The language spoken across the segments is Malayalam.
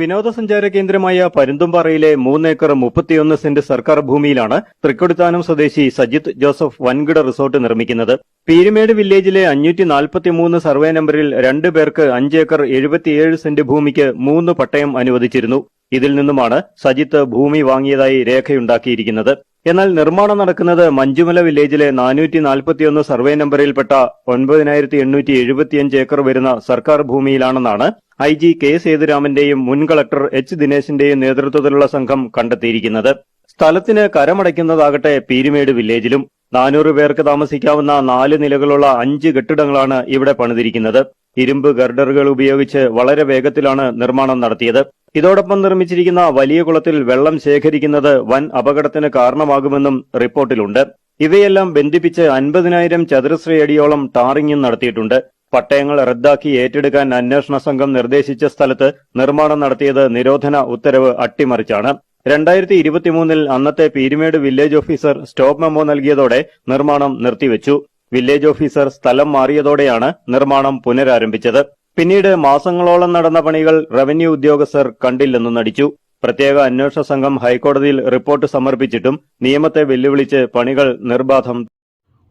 വിനോദസഞ്ചാര കേന്ദ്രമായ പരുന്തുംപാറയിലെ മൂന്നേക്കർ മുപ്പത്തിയൊന്ന് സെന്റ് സർക്കാർ ഭൂമിയിലാണ് തൃക്കൊടിത്താനം സ്വദേശി സജിത് ജോസഫ് വൻകിട റിസോർട്ട് നിർമ്മിക്കുന്നത്. പീരുമേട് വില്ലേജിലെ അഞ്ഞൂറ്റി നാൽപ്പത്തിമൂന്ന് സർവേ നമ്പറിൽ രണ്ടു പേർക്ക് അഞ്ചേക്കർ എഴുപത്തിയേഴ് സെന്റ് ഭൂമിക്ക് മൂന്ന് പട്ടയം അനുവദിച്ചിരുന്നു. ഇതിൽ നിന്നുമാണ് സജിത്ത് ഭൂമി വാങ്ങിയതായി രേഖയുണ്ടാക്കിയിരിക്കുന്നത്. എന്നാൽ നിർമ്മാണം നടക്കുന്നത് മഞ്ചുമല വില്ലേജിലെ നാനൂറ്റി നാൽപ്പത്തിയൊന്ന് സർവേ നമ്പറിൽപ്പെട്ട ഒൻപതിനായിരത്തി എണ്ണൂറ്റി എഴുപത്തിയഞ്ച് ഏക്കർ വരുന്ന സർക്കാർ ഭൂമിയിലാണെന്നാണ് ഐ ജി കെ സേതുരാമന്റെയും മുൻ കളക്ടർ എച്ച് ദിനേശിന്റെയും നേതൃത്വത്തിലുള്ള സംഘം കണ്ടെത്തിയിരിക്കുന്നത്. സ്ഥലത്തിന് കരമടയ്ക്കുന്നതാകട്ടെ പീരുമേട് വില്ലേജിലും. നാനൂറ് പേർക്ക് താമസിക്കാവുന്ന നാല് നിലകളുള്ള അഞ്ച് കെട്ടിടങ്ങളാണ് ഇവിടെ പണിതിരിക്കുന്നത്. ഇരുമ്പ് ഗർഡറുകൾ ഉപയോഗിച്ച് വളരെ വേഗത്തിലാണ് നിർമ്മാണം നടത്തിയത്. ഇതോടൊപ്പം നിർമ്മിച്ചിരിക്കുന്ന വലിയ കുളത്തിൽ വെള്ളം ശേഖരിക്കുന്നത് വൻ അപകടത്തിന് കാരണമാകുമെന്നും റിപ്പോർട്ടിലുണ്ട്. ഇവയെല്ലാം ബന്ധിപ്പിച്ച് അൻപതിനായിരം ചതുരശ്ര അടിയോളം ടാറിങ്ങും നടത്തിയിട്ടുണ്ട്. പട്ടയങ്ങൾ റദ്ദാക്കി ഏറ്റെടുക്കാൻ അന്വേഷണ സംഘം നിർദ്ദേശിച്ച സ്ഥലത്ത് നിർമ്മാണം നടത്തിയത് നിരോധന ഉത്തരവ് അട്ടിമറിച്ചാണ്. രണ്ടായിരത്തി ഇരുപത്തിമൂന്നിൽ അന്നത്തെ Peermade village officer stop memo നൽകിയതോടെ നിർമ്മാണം നിർത്തിവെച്ചു. വില്ലേജ് ഓഫീസർ സ്ഥലം മാറിയതോടെയാണ് നിർമ്മാണം പുനരാരംഭിച്ചത്. പിന്നീട് മാസങ്ങളോളം നടന്ന പണികൾ റവന്യൂ ഉദ്യോഗസ്ഥർ കണ്ടില്ലെന്നു നടിച്ചു. പ്രത്യേക അന്വേഷണ സംഘം ഹൈക്കോടതിയിൽ റിപ്പോർട്ട് സമർപ്പിച്ചിട്ടും നിയമത്തെ വെല്ലുവിളിച്ച് പണികൾ നിർബാധം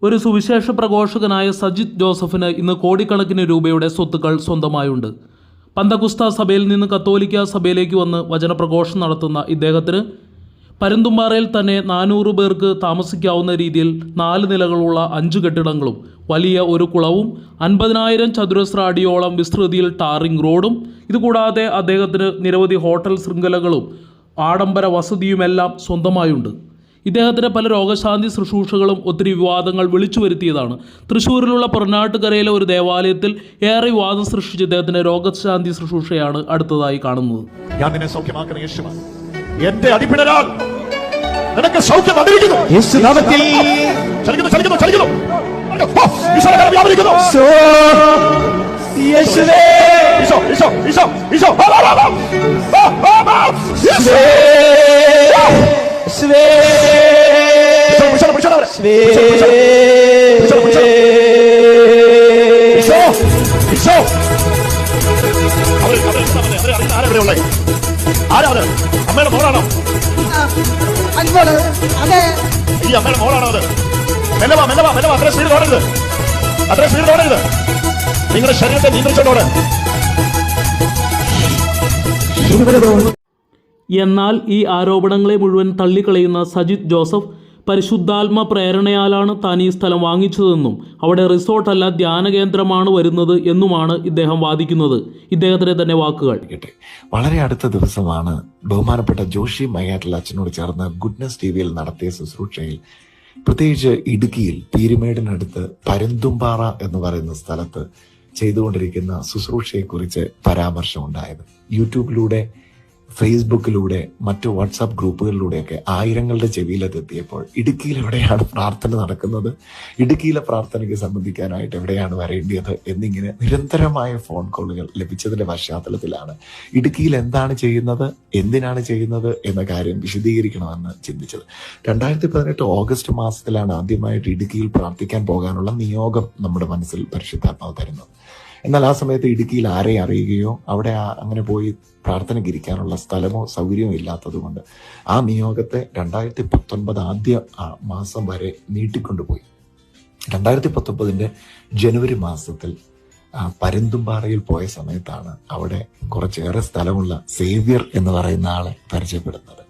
ഒരു സുവിശേഷ പ്രഘോഷകനായ സജിത് ജോസഫിന് ഇന്ന് കോടിക്കണക്കിന് രൂപയുടെ സ്വത്തുക്കൾ സ്വന്തമായുണ്ട്. പന്തകുസ്ത സഭയിൽ നിന്ന് കത്തോലിക്ക സഭയിലേക്ക് വന്ന് വചനപ്രഘോഷം നടത്തുന്ന ഇദ്ദേഹത്തിന് പരുന്തുംപാറയിൽ തന്നെ നാനൂറ് പേർക്ക് താമസിക്കാവുന്ന രീതിയിൽ നാല് നിലകളുള്ള അഞ്ച് കെട്ടിടങ്ങളും വലിയ ഒരു കുളവും അൻപതിനായിരം ചതുരശ്ര അടിയോളം വിസ്തൃതിയിൽ ടാറിംഗ് റോഡും ഇതുകൂടാതെ അദ്ദേഹത്തിന് നിരവധി ഹോട്ടൽ ശൃംഖലകളും ആഡംബര വസതിയുമെല്ലാം സ്വന്തമായുണ്ട്. ഇദ്ദേഹത്തിന്റെ പല രോഗശാന്തി ശുശ്രൂഷകളും ഒത്തിരി വിവാദങ്ങൾ വിളിച്ചു വരുത്തിയതാണ്. തൃശ്ശൂരിലുള്ള പൊറനാട്ടുകരയിലെ ഒരു ദേവാലയത്തിൽ ഏറെ വിവാദം സൃഷ്ടിച്ച ഇദ്ദേഹത്തിന്റെ രോഗശാന്തി ശുശ്രൂഷയാണ് അടുത്തതായി കാണുന്നത്. എന്റെ അടിപ്പിണരാൽ നിനക്ക് സൗഖ്യം വന്നിരിക്കുന്നു. ചലിക്കുന്നു ചലിക്കുന്നു ചലിക്കുന്നു വ്യാപരിക്കുന്നു. ആരാ അമ്മയുടെ മോളാണോ? അതെ. ഈ അമ്മയുടെ മോളാണോ അത്? മെല്ലവാ മെല്ലവാ മെല്ലവാ അത്ര സ്പീഡ് ഓടരുത്. അത്ര സ്പീഡ് ഓടരുത്. നിങ്ങളുടെ ശരീരത്തെ നിയന്ത്രിച്ചോട് എന്നാൽ ഈ ആരോപണങ്ങളെ മുഴുവൻ തള്ളിക്കളയുന്ന സജിത് ജോസഫ് പരിശുദ്ധാത്മ പ്രേരണയാലാണ് താൻ ഈ സ്ഥലം വാങ്ങിച്ചതെന്നും അവിടെ റിസോർട്ടല്ല ധ്യാന കേന്ദ്രമാണ് വരുന്നത് എന്നുമാണ് ഇദ്ദേഹം വാദിക്കുന്നത്. ഇദ്ദേഹത്തിന്റെ തന്നെ വാക്കുകൾ. വളരെ അടുത്ത ദിവസമാണ് ബഹുമാനപ്പെട്ട ജോഷി മയ്യാട്ടിൽ അച്ഛനോട് ചേർന്ന് ഗുഡ്നസ് ടി വിയിൽ നടത്തിയ ശുശ്രൂഷയിൽ പ്രത്യേകിച്ച് ഇടുക്കിയിൽ പീരുമേടിനടുത്ത് പരുന്തുംപാറ എന്ന് പറയുന്ന സ്ഥലത്ത് ചെയ്തുകൊണ്ടിരിക്കുന്ന ശുശ്രൂഷയെക്കുറിച്ച് പരാമർശം ഉണ്ടായത് യൂട്യൂബിലൂടെ ഫേസ്ബുക്കിലൂടെ മറ്റു വാട്സാപ്പ് ഗ്രൂപ്പുകളിലൂടെയൊക്കെ ആയിരങ്ങളുടെ ചെവിയിലെത്തിയപ്പോൾ ഇടുക്കിയിൽ എവിടെയാണ് പ്രാർത്ഥന നടക്കുന്നത്? ഇടുക്കിയിലെ പ്രാർത്ഥനയ്ക്ക് സംബന്ധിക്കാനായിട്ട് എവിടെയാണ് വരേണ്ടത് എന്നിങ്ങനെ നിരന്തരമായ ഫോൺ കോളുകൾ ലഭിച്ചതിന്റെ പശ്ചാത്തലത്തിലാണ് ഇടുക്കിയിൽ എന്താണ് ചെയ്യുന്നത് എന്തിനാണ് ചെയ്യുന്നത് എന്ന കാര്യം വിശദീകരിക്കണമെന്ന് ചിന്തിച്ചത്. രണ്ടായിരത്തി പതിനെട്ട് ഓഗസ്റ്റ് മാസത്തിലാണ് ആദ്യമായിട്ട് ഇടുക്കിയിൽ പ്രാർത്ഥിക്കാൻ പോകാനുള്ള നിയോഗം നമ്മുടെ മനസ്സിൽ പരിശുദ്ധാത്മാവ് തരുന്നത്. എന്നാൽ ആ സമയത്ത് ഇടുക്കിയിൽ ആരെ അറിയുകയോ അവിടെ അങ്ങനെ പോയി പ്രാർത്ഥനയ്ക്ക് സ്ഥലമോ സൗകര്യമോ ഇല്ലാത്തതുകൊണ്ട് ആ നിയോഗത്തെ രണ്ടായിരത്തി പത്തൊൻപത് ആദ്യ മാസം വരെ നീട്ടിക്കൊണ്ടുപോയി. രണ്ടായിരത്തി പത്തൊൻപതിന്റെ ജനുവരി മാസത്തിൽ പരുന്തുംപാറയിൽ പോയ സമയത്താണ് അവിടെ കുറച്ചേറെ സ്ഥലമുള്ള സേവ്യർ എന്ന് പറയുന്ന ആളെ പരിചയപ്പെടുന്നത്.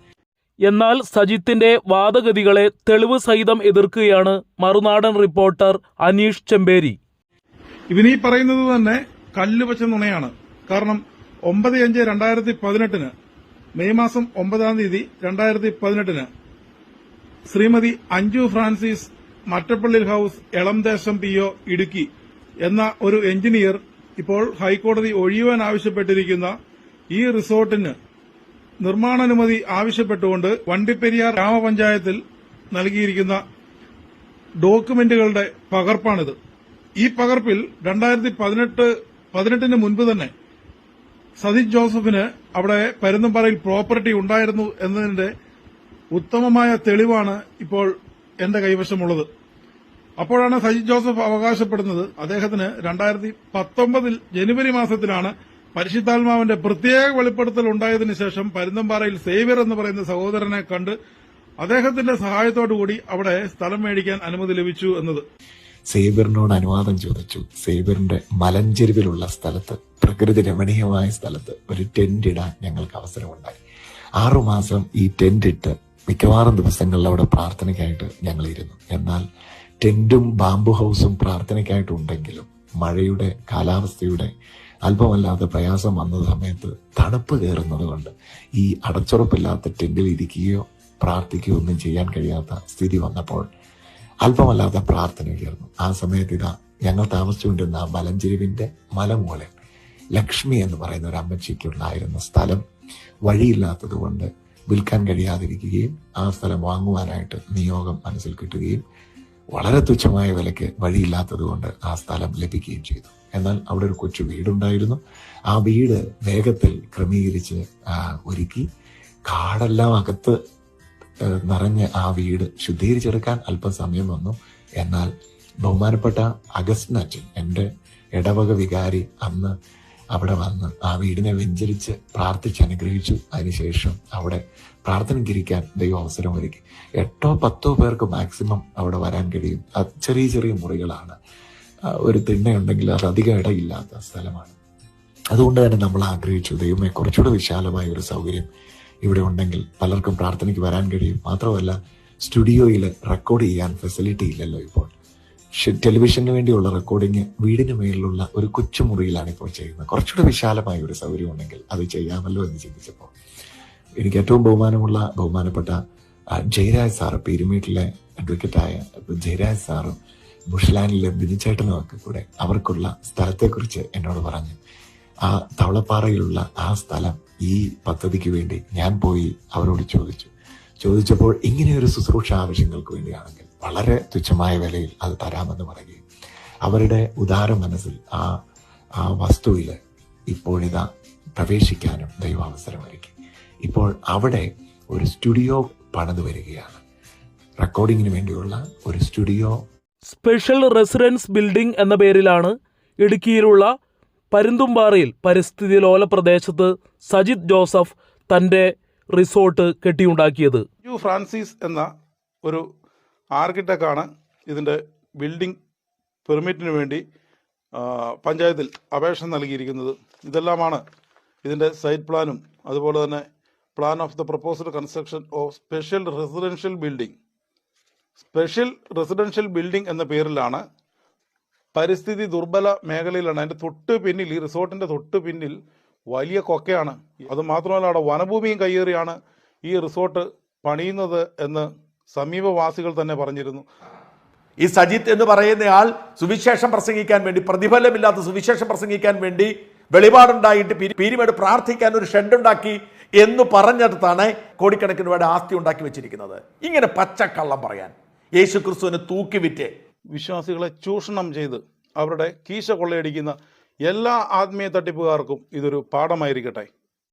എന്നാൽ സജിത്തിന്റെ വാദഗതികളെ തെളിവ് സഹിതം എതിർക്കുകയാണ് മറുനാടൻ റിപ്പോർട്ടർ അനീഷ് ചെമ്പേരി. ഇവനീ പറയുന്നത് തന്നെ കല്ല് വെച്ച നുണയാണ്. കാരണം ഒമ്പത് അഞ്ച് രണ്ടായിരത്തി പതിനെട്ടിന് മെയ് മാസം ഒമ്പതാം തീയതി രണ്ടായിരത്തി പതിനെട്ടിന് Shrimati Anju Francis Mattappally house Elamdesam P O Idukki എന്ന ഒരു എഞ്ചിനീയർ ഇപ്പോൾ ഹൈക്കോടതി ഒഴിയുവാൻ ആവശ്യപ്പെട്ടിരിക്കുന്ന ഈ റിസോർട്ടിന് നിർമ്മാണാനുമതി ആവശ്യപ്പെട്ടുകൊണ്ട് വണ്ടിപ്പെരിയാർ ഗ്രാമപഞ്ചായത്തിൽ നൽകിയിരിക്കുന്ന ഡോക്യുമെന്റുകളുടെ പകർപ്പാണിത്. ഈ പകർപ്പിൽ രണ്ടായിരത്തി പതിനെട്ട് പതിനെട്ടിന് മുൻപ് തന്നെ സതീഷ് ജോസഫിന് അവിടെ പരുന്തുംപാറയിൽ പ്രോപ്പർട്ടി ഉണ്ടായിരുന്നു എന്നതിന്റെ ഉത്തമമായ തെളിവാണ് ഇപ്പോൾ എന്റെ കൈവശമുള്ളത്. അപ്പോഴാണ് സജിത് ജോസഫ് അവകാശപ്പെടുന്നത്. അദ്ദേഹത്തിന് രണ്ടായിരത്തി പത്തൊമ്പതിൽ ജനുവരി മാസത്തിലാണ് പരിശുദ്ധാത്മാവിന്റെ പ്രത്യേക വെളിപ്പെടുത്തൽ ഉണ്ടായതിനു ശേഷം പരുന്തമ്പാറയിൽ സേവ്യർ എന്ന് പറയുന്ന സഹോദരനെ കണ്ട് അദ്ദേഹത്തിന്റെ സഹായത്തോടുകൂടി അവിടെ സ്ഥലം മേടിക്കാൻ അനുമതി ലഭിച്ചു എന്നത്. സേവ്യറിനോട് അനുവാദം ചോദിച്ചു. സേബിറിന്റെ മലഞ്ചെരുവിലുള്ള സ്ഥലത്ത് പ്രകൃതി രമണീയമായ സ്ഥലത്ത് ഒരു ടെന്റ് ഇടാൻ ഞങ്ങൾക്ക് അവസരമുണ്ടായി. ആറുമാസം ഈ ടെന്റ് ഇട്ട് മിക്കവാറും ദിവസങ്ങളിൽ അവിടെ പ്രാർത്ഥനയ്ക്കായിട്ട് ഞങ്ങൾ ഇരുന്നു എന്നാൽ ടെന്റും ബാംബു ഹൗസും പ്രാർത്ഥനയ്ക്കായിട്ടുണ്ടെങ്കിലും മഴയുടെ കാലാവസ്ഥയുടെ അല്പമല്ലാതെ പ്രയാസം വന്ന സമയത്ത് തണുപ്പ് കയറുന്നത് കൊണ്ട് ഈ അടച്ചുറപ്പില്ലാത്ത ടെന്റിൽ ഇരിക്കുകയോ പ്രാർത്ഥിക്കുകയോ ഒന്നും ചെയ്യാൻ കഴിയാത്ത സ്ഥിതി വന്നപ്പോൾ അല്പമല്ലാത്ത പ്രാർത്ഥന ഉയർന്നു. ആ സമയത്ത് ഇതാ ഞങ്ങൾ താമസിച്ചുകൊണ്ടിരുന്ന ആ മലഞ്ചെരുവിന്റെ മലമൂലെ ലക്ഷ്മി എന്ന് പറയുന്ന ഒരു അമ്മച്ചിക്കുണ്ടായിരുന്ന സ്ഥലം വഴിയില്ലാത്തത് കൊണ്ട് വിൽക്കാൻ കഴിയാതിരിക്കുകയും ആ സ്ഥലം വാങ്ങുവാനായിട്ട് നിയോഗം മനസ്സിൽ കിട്ടുകയും വളരെ തുച്ഛമായ വിലയ്ക്ക് വഴിയില്ലാത്തത് കൊണ്ട് ആ സ്ഥലം ലഭിക്കുകയും ചെയ്തു. എന്നാൽ അവിടെ ഒരു കൊച്ചു വീടുണ്ടായിരുന്നു. ആ വീട് വേഗത്തിൽ ക്രമീകരിച്ച് ഒരുക്കി. കാടെല്ലാം അകത്ത് നിറഞ്ഞ് ആ വീട് ശുദ്ധീകരിച്ചെടുക്കാൻ അല്പം സമയം വന്നു. എന്നാൽ ബഹുമാനപ്പെട്ട അഗസ്റ്റിൻ അച്ഛൻ എന്റെ ഇടവക വികാരി അന്ന് അവിടെ വന്ന് ആ വീടിനെ വെഞ്ചരിച്ച് പ്രാർത്ഥിച്ച് അനുഗ്രഹിച്ചു. അതിനുശേഷം അവിടെ പ്രാർത്ഥനയ്ക്കിരിക്കാൻ ദൈവം അവസരം ഒരുക്കി. എട്ടോ പത്തോ പേർക്ക് മാക്സിമം അവിടെ വരാൻ കഴിയും. ചെറിയ ചെറിയ മുറികളാണ്. ഒരു തിണ്ണയുണ്ടെങ്കിൽ അത് അധികം ഇടയില്ലാത്ത സ്ഥലമാണ്. അതുകൊണ്ട് തന്നെ നമ്മൾ ആഗ്രഹിച്ചു ദൈവമേ കുറച്ചുകൂടെ വിശാലമായ ഒരു സൗകര്യം ഇവിടെ ഉണ്ടെങ്കിൽ പലർക്കും പ്രാർത്ഥനയ്ക്ക് വരാൻ കഴിയും. മാത്രമല്ല സ്റ്റുഡിയോയിൽ റെക്കോർഡ് ചെയ്യാൻ ഫെസിലിറ്റി ഇല്ലല്ലോ ഇപ്പോൾ. ടെലിവിഷന് വേണ്ടിയുള്ള റെക്കോർഡിങ് വീടിന് മേലിലുള്ള ഒരു കൊച്ചു മുറിയിലാണ് ഇപ്പോൾ ചെയ്യുന്നത്. കുറച്ചുകൂടെ വിശാലമായ ഒരു സൗകര്യം ഉണ്ടെങ്കിൽ അത് ചെയ്യാമല്ലോ എന്ന് ചിന്തിച്ചപ്പോൾ. എനിക്ക് ഏറ്റവും ബഹുമാനമുള്ള ബഹുമാനപ്പെട്ട ജയരാജ് സാറ് പീരുമേട്ടിലെ അഡ്വക്കേറ്റായ ജയരാജ് സാറും ബുഷ്ലാനിലെ ബിനിച്ചേട്ടനും ഒക്കെ കൂടെ അവർക്കുള്ള സ്ഥലത്തെക്കുറിച്ച് എന്നോട് പറഞ്ഞു. ആ തവളപ്പാറയിലുള്ള ആ സ്ഥലം ഈ പദ്ധതിക്ക് വേണ്ടി ഞാൻ പോയി അവരോട് ചോദിച്ചു. ചോദിച്ചപ്പോൾ ഇങ്ങനെയൊരു ശുശ്രൂഷ ആവശ്യങ്ങൾക്ക് വേണ്ടിയാണെങ്കിൽ വളരെ തുച്ഛമായ വിലയിൽ അത് തരാമെന്ന് പറയുകയും അവരുടെ ഉദാര മനസ്സിൽ ആ ആ വസ്തുവിൽ ഇപ്പോഴിതാ പ്രവേശിക്കാനും ദൈവാവസരമൊരുക്കി ഇപ്പോൾ അവിടെ ഒരു സ്റ്റുഡിയോ പണിതു വരികയാണ്. റെക്കോർഡിങ്ങിന് വേണ്ടിയുള്ള ഒരു സ്റ്റുഡിയോ. സ്പെഷ്യൽ റെസിഡൻസ് ബിൽഡിംഗ് എന്ന പേരിലാണ് ഇടുക്കിയിലുള്ള പരുന്തുംപാറയിൽ പരിസ്ഥിതി ലോല പ്രദേശത്ത് സജിത് ജോസഫ് തന്റെ റിസോർട്ട് കെട്ടിയുണ്ടാക്കിയത്. യു ഫ്രാൻസിസ് എന്ന ഒരു ആർക്കിടെക്റ്റാണ് ഇതിന്റെ ബിൽഡിംഗ് പെർമിറ്റിന് വേണ്ടി പഞ്ചായത്തിൽ അപേക്ഷ നൽകിയിരിക്കുന്നത്. ഇതെല്ലാമാണ് ഇതിന്റെ സൈറ്റ് പ്ലാനും. അതുപോലെ തന്നെ plan of the proposed construction of special residential building. Special residential building എന്ന പേരിലാണ് പരിസ്ഥിതി ദുർബല മേഖലയിലാണ്. അതിന്റെ തൊട്ട് പിന്നിൽ ഈ റിസോർട്ടിന്റെ തൊട്ട് പിന്നിൽ വലിയ കൊക്കയാണ്. അത് മാത്രമല്ല അവിടെ വനഭൂമിയും കയ്യേറിയാണ് ഈ റിസോർട്ട് പണിയുന്നത് എന്ന് സമീപവാസികൾ തന്നെ പറഞ്ഞിരുന്നു. ഈ സജിത്ത് എന്ന് പറയുന്നയാൾ സുവിശേഷം പ്രസംഗിക്കാൻ വേണ്ടി പ്രതിഫലമില്ലാത്ത സുവിശേഷം പ്രസംഗിക്കാൻ വേണ്ടി വെളിപാടുണ്ടായിട്ട് പീരിമേട് പ്രാർത്ഥിക്കാൻ ഒരു ഷെഡ് ഉണ്ടാക്കി എന്ന് പറഞ്ഞിടത്താണ് കോടിക്കണക്കിന് രൂപയുടെ ആസ്തി ഉണ്ടാക്കി വെച്ചിരിക്കുന്നത്. ഇങ്ങനെ പച്ചക്കള്ളം പറയാൻ. യേശു ക്രിസ്തുവിനെ തൂക്കിവിറ്റ് വിശ്വാസികളെ ചൂഷണം ചെയ്ത് അവരുടെ കീശ കൊള്ളയടിക്കുന്ന എല്ലാ ആത്മീയ തട്ടിപ്പുകാർക്കും ഇതൊരു പാഠമായിരിക്കട്ടെ.